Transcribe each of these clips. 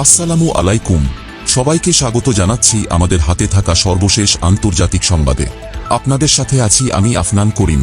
আসসালামু আলাইকুম। সবাইকে স্বাগত জানাচ্ছি আমাদের হাতে থাকা সর্বশেষ আন্তর্জাতিক সংবাদে। আপনাদের সাথে আছি আমি আফনান করিম।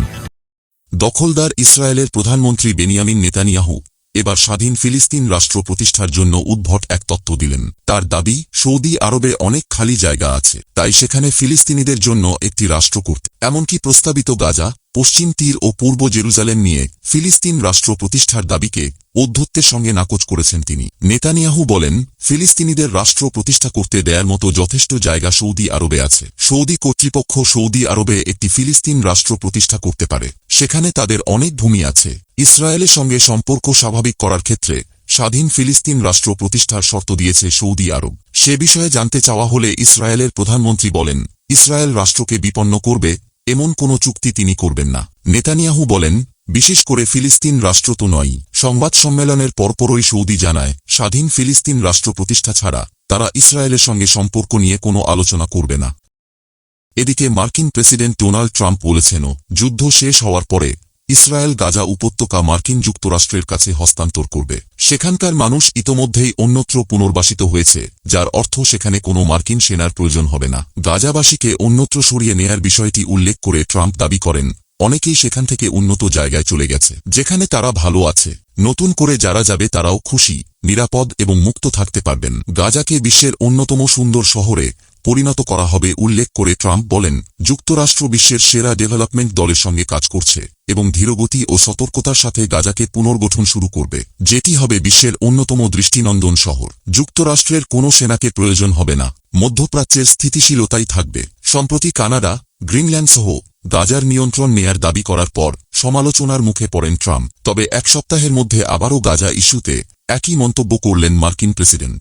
দখলদার ইসরায়েলের প্রধানমন্ত্রী বেনিয়ামিন নেতানিয়াহু এবার স্বাধীন ফিলিস্তিন রাষ্ট্র প্রতিষ্ঠার জন্য উদ্ভট এক তত্ত্ব দিলেন। তার দাবি, সৌদি আরবে অনেক খালি জায়গা আছে, তাই সেখানে ফিলিস্তিনিদের জন্য একটি রাষ্ট্র করতে এমনকি প্রস্তাবিত গাজা পশ্চিম তীর ও পূর্ব জেরুজালেম নিয়ে ফিলিস্তিন রাষ্ট্র প্রতিষ্ঠার দাবিকে ঔদ্ধত্যের সঙ্গে নাকচ করেছেন তিনি। নেতানিয়াহু বলেন, ফিলিস্তিনিদের রাষ্ট্র প্রতিষ্ঠা করতে দেয়ার মতো যথেষ্ট জায়গা সৌদি আরবে আছে। সৌদি কর্তৃপক্ষ সৌদি আরবে একটি ফিলিস্তিন রাষ্ট্র প্রতিষ্ঠা করতে পারে। সেখানে তাদের অনেক ভূমি আছে। ইসরায়েলের সঙ্গে সম্পর্ক স্বাভাবিক করার ক্ষেত্রে স্বাধীন ফিলিস্তিন রাষ্ট্র প্রতিষ্ঠার শর্ত দিয়েছে সৌদি আরব। সে বিষয়ে জানতে চাওয়া হলে ইসরায়েলের প্রধানমন্ত্রী বলেন, ইসরায়েল রাষ্ট্রকে বিপন্ন করবে এমন কোনো চুক্তি তিনি করবেন না। নেতানিয়াহু বলেন, বিশেষ করে ফিলিস্তিন রাষ্ট্র তো নয়। সংবাদ সম্মেলনের পরপরই সৌদি জানায়, স্বাধীন ফিলিস্তিন রাষ্ট্র প্রতিষ্ঠা ছাড়া তারা ইসরায়েলের সঙ্গে সম্পর্ক নিয়ে কোনো আলোচনা করবে না। এদিকে মার্কিন প্রেসিডেন্ট ডোনাল্ড ট্রাম্প বলেছেনও, যুদ্ধ শেষ হওয়ার পরে ইসরায়েল গাজা উপত্যকা মার্কিন যুক্তরাষ্ট্রের কাছে হস্তান্তর করবে। সেখানকার মানুষ ইতোমধ্যেই অন্যত্র পুনর্বাসিত হয়েছে, যার অর্থ সেখানে কোনো মার্কিন সেনার প্রয়োজন হবে না। গাজাবাসীকে অন্যত্র সরিয়ে নেয়ার বিষয়টি উল্লেখ করে ট্রাম্প দাবি করেন, অনেকেই সেখান থেকে উন্নত জায়গায় চলে গেছে, যেখানে তারা ভালো আছে। নতুন করে যারা যাবে তারাও খুশি, নিরাপদ এবং মুক্ত থাকতে পারবেন। গাজাকে বিশ্বের অন্যতম সুন্দর শহরে পরিণত করা হবে উল্লেখ করে ট্রাম্প বলেন, যুক্তরাষ্ট্র বিশ্বের সেরা ডেভেলপমেন্ট দলের সঙ্গে কাজ করছে এবং ধীরগতি ও সতর্কতার সাথে গাজাকে পুনর্গঠন শুরু করবে। যেটি হবে বিশ্বের অন্যতম দৃষ্টিনন্দন শহর। যুক্তরাষ্ট্রের কোনো সেনাকে প্রয়োজন হবে না। মধ্যপ্রাচ্যের স্থিতিশীলতাই থাকবে। সম্প্রতি কানাডা, গ্রিনল্যান্ড সহ গাজার নিয়ন্ত্রণ নেয়ার দাবি করার পর সমালোচনার মুখে পড়েন ট্রাম্প। তবে এক সপ্তাহের মধ্যে আবারও গাজা ইস্যুতে একই মন্তব্য করলেন মার্কিন প্রেসিডেন্ট।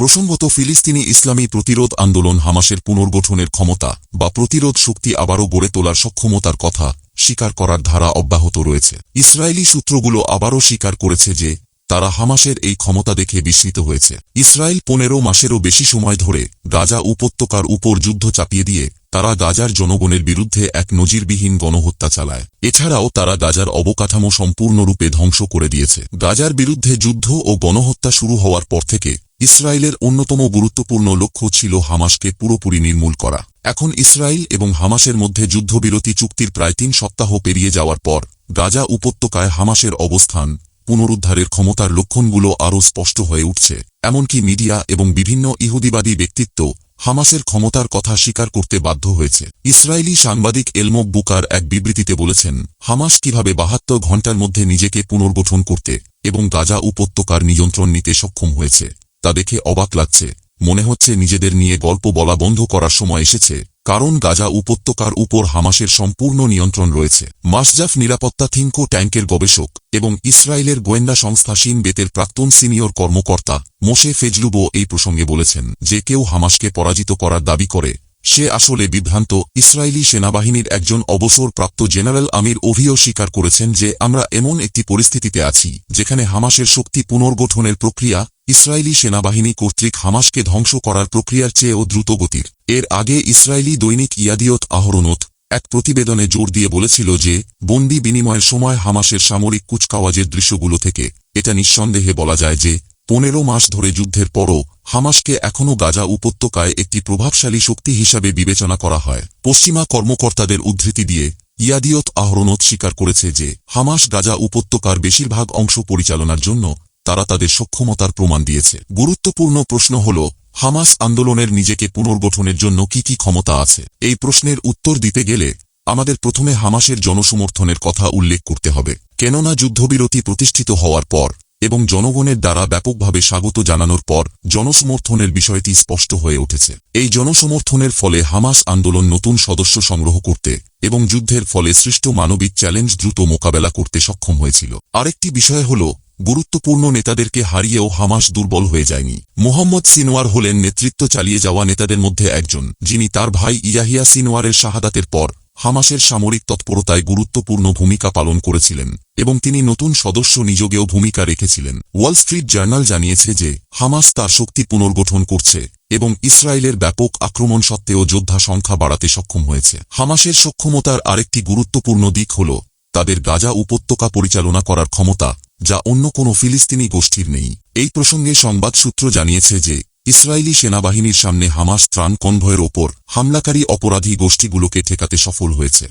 প্রসঙ্গত ফিলিস্তিনি ইসলামী প্রতিরোধ আন্দোলন হামাসের পুনর্গঠনের ক্ষমতা বা প্রতিরোধ শক্তি আবারও গড়ে তোলার সক্ষমতার কথা স্বীকার করার ধারা অব্যাহত রয়েছে। ইসরায়েলি সূত্রগুলো আবারও স্বীকার করেছে যে তারা হামাসের এই ক্ষমতা দেখে বিস্মিত হয়েছে। ইসরায়েল পনেরো মাসেরও বেশি সময় ধরে গাজা উপত্যকার উপর যুদ্ধ চাপিয়ে দিয়ে তারা গাজার জনগণের বিরুদ্ধে এক নজিরবিহীন গণহত্যা চালায়। এছাড়াও তারা গাজার অবকাঠামো সম্পূর্ণরূপে ধ্বংস করে দিয়েছে। গাজার বিরুদ্ধে যুদ্ধ ও গণহত্যা শুরু হওয়ার পর থেকে ইসরায়েলের অন্যতম গুরুত্বপূর্ণ লক্ষ্য ছিল হামাসকে পুরোপুরি নির্মূল করা। এখন ইসরায়েল এবং হামাসের মধ্যে যুদ্ধবিরতি চুক্তির প্রায় তিন সপ্তাহ পেরিয়ে যাওয়ার পর গাজা উপত্যকায় হামাসের অবস্থান, পুনরুদ্ধারের ক্ষমতার লক্ষণগুলো আরও স্পষ্ট হয়ে উঠছে। এমনকি মিডিয়া এবং বিভিন্ন ইহুদিবাদী ব্যক্তিত্ব হামাসের ক্ষমতার কথা স্বীকার করতে বাধ্য হয়েছে। ইসরায়েলি সাংবাদিক এলমোক বুকার এক বিবৃতিতে বলেছেন, হামাস কীভাবে বাহাত্তর ঘণ্টার মধ্যে নিজেকে পুনর্গঠন করতে এবং গাজা উপত্যকার নিয়ন্ত্রণ নিতে সক্ষম হয়েছে। তা দেখে অবাক লাগছে। মনে হচ্ছে নিজেদের নিয়ে গল্প বলা বন্ধ করার সময় এসেছে, কারণ গাজা উপত্যকার উপর হামাসের সম্পূর্ণ নিয়ন্ত্রণ রয়েছে। মাসজাফ নিরাপত্তা থিঙ্কো ট্যাঙ্কের গবেষক এবং ইসরায়েলের গোয়েন্দা সংস্থা সিন বেতের প্রাক্তন সিনিয়র কর্মকর্তা মোশে ফেজলুবো এই প্রসঙ্গে বলেছেন যে কেউ হামাসকে পরাজিত করার দাবি করে সে আসলে বিভ্রান্ত। ইসরায়েলি সেনাবাহিনীর একজন অবসরপ্রাপ্ত জেনারেল আমির অভিও স্বীকার করেছেন যে, আমরা এমন একটি পরিস্থিতিতে আছি, যেখানে হামাসের শক্তি পুনর্গঠনের প্রক্রিয়া, ইসরায়েলি সেনাবাহিনী কর্তৃক হামাসকে ধ্বংস করার প্রক্রিয়ার চেয়েও দ্রুতগতির। এর আগে ইসরায়েলি দৈনিক ইয়াদিয়ত আহরণত এক প্রতিবেদনে জোর দিয়ে বলেছিল যে, বন্দি বিনিময়ের সময় হামাসের সামরিক কুচকাওয়াজের দৃশ্যগুলো থেকে, এটা নিঃসন্দেহে বলা যায় যে পনেরো মাস ধরে যুদ্ধের পরও হামাসকে এখনও গাজা উপত্যকায় একটি প্রভাবশালী শক্তি হিসাবে বিবেচনা করা হয়। পশ্চিমা কর্মকর্তাদের উদ্ধৃতি দিয়ে ইয়াদিয়ত আহরণত স্বীকার করেছে যে হামাস গাজা উপত্যকার বেশিরভাগ অংশ পরিচালনার জন্য তারা তাদের সক্ষমতার প্রমাণ দিয়েছে। গুরুত্বপূর্ণ প্রশ্ন হল, হামাস আন্দোলনের নিজেকে পুনর্গঠনের জন্য কি কি ক্ষমতা আছে? এই প্রশ্নের উত্তর দিতে গেলে আমাদের প্রথমে হামাসের জনসমর্থনের কথা উল্লেখ করতে হবে। কেননা যুদ্ধবিরতি প্রতিষ্ঠিত হওয়ার পর এবং জনগণের দ্বারা ব্যাপকভাবে স্বাগত জানানোর পর জনসমর্থনের বিষয়টি স্পষ্ট হয়ে উঠেছে। এই জনসমর্থনের ফলে হামাস আন্দোলন নতুন সদস্য সংগ্রহ করতে এবং যুদ্ধের ফলে সৃষ্ট মানবিক চ্যালেঞ্জ দ্রুত মোকাবেলা করতে সক্ষম হয়েছিল। আরেকটি বিষয় হল, গুরুত্বপূর্ণ নেতাদেরকে হারিয়েও হামাস দুর্বল হয়ে যায়নি। মোহাম্মদ সিনোয়ার হলেন নেতৃত্ব চালিয়ে যাওয়া নেতাদের মধ্যে একজন, যিনি তার ভাই ইয়াহিয়া সিনোয়ারের শাহাদাতের পর হামাসের সামরিক তৎপরতায় গুরুত্বপূর্ণ ভূমিকা পালন করেছিলেন। এবং তিনি নতুন সদস্য নিযোগেও ভূমিকা রেখেছিলেন। ওয়াল স্ট্রিট জার্নাল জানিয়েছে যে, হামাস তার শক্তি পুনর্গঠন করছে এবং ইসরায়েলের ব্যাপক আক্রমণ সত্ত্বেও যোদ্ধা সংখ্যা বাড়াতে সক্ষম হয়েছে। হামাসের সক্ষমতার আরেকটি গুরুত্বপূর্ণ দিক হল, তাদের গাজা উপত্যকা পরিচালনা করার ক্ষমতা, যা অন্য কোনো ফিলিস্তিনি গোষ্ঠীর নেই। এই প্রসঙ্গে সংবাদ সূত্র জানিয়েছে যে, ইসরায়েলি সেনাবাহিনীর সামনে হামাস ত্রাণ কনভয়ের ওপর হামলাকারী অপরাধী গোষ্ঠীগুলোকে ঠেকাতে সফল হয়েছে।